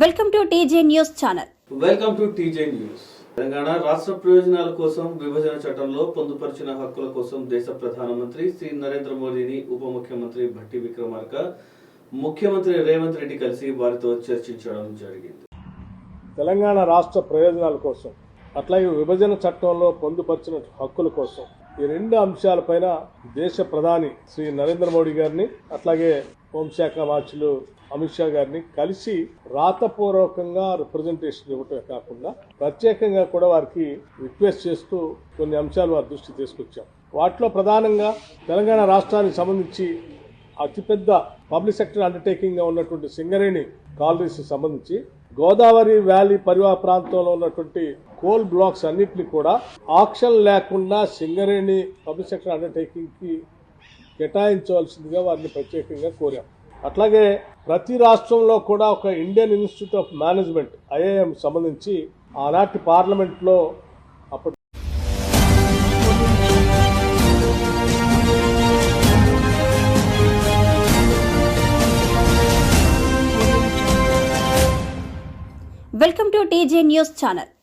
Welcome to TJ news channel. Welcome to TJ news. Telangana రాష్ట్ర ప్రయోజనాల కోసం విభజన చట్టంలో పొందుపరిచిన హక్కుల కోసం దేశ ప్రధానమంత్రి శ్రీ నరేంద్ర మోదీని ఉప ముఖ్యమంత్రి భట్టి విక్రమార్క ముఖ్యమంత్రి రేవంత్ రెడ్డి కలిసి వారితో చర్చించడం జరిగింది. తెలంగాణ రాష్ట్ర ప్రయోజనాల కోసం అట్లాగే విభజన చట్టంలో పొందుపరిచిన హక్కుల కోసం ఈ రెండు అంశాలపైన దేశ ప్రధాని శ్రీ నరేంద్ర మోడీ గారిని అట్లాగే హోంశాఖ మార్చులు అమిత్ షా గారిని కలిసి రాతపూర్వకంగా రిప్రజెంటేషన్ ఇవ్వటమే కాకుండా ప్రత్యేకంగా కూడా వారికి రిక్వెస్ట్ చేస్తూ కొన్ని అంశాలు వారి దృష్టి తీసుకొచ్చాం. వాటిలో ప్రధానంగా తెలంగాణ రాష్ట్రానికి సంబంధించి అతిపెద్ద పబ్లిక్ సెక్టర్ అండర్టేకింగ్గా ఉన్నటువంటి సింగరేణి కాలనీస్ సంబంధించి గోదావరి వ్యాలీ పరివాహ ప్రాంతంలో ఉన్నటువంటి కోల్ బ్లాక్స్ అన్నింటినీ కూడా ఆక్షన్ లేకుండా సింగరేణి పబ్లిక్ సెక్టర్ అండర్టేకింగ్కి కేటాయించవలసిందిగా వారిని ప్రత్యేకంగా కోరాం. అట్లాగే ప్రతి రాష్ట్రంలో కూడా ఒక Indian institute of management IIM సంబంధించి ఆనాటి పార్లమెంట్లో welcome to TJ news channel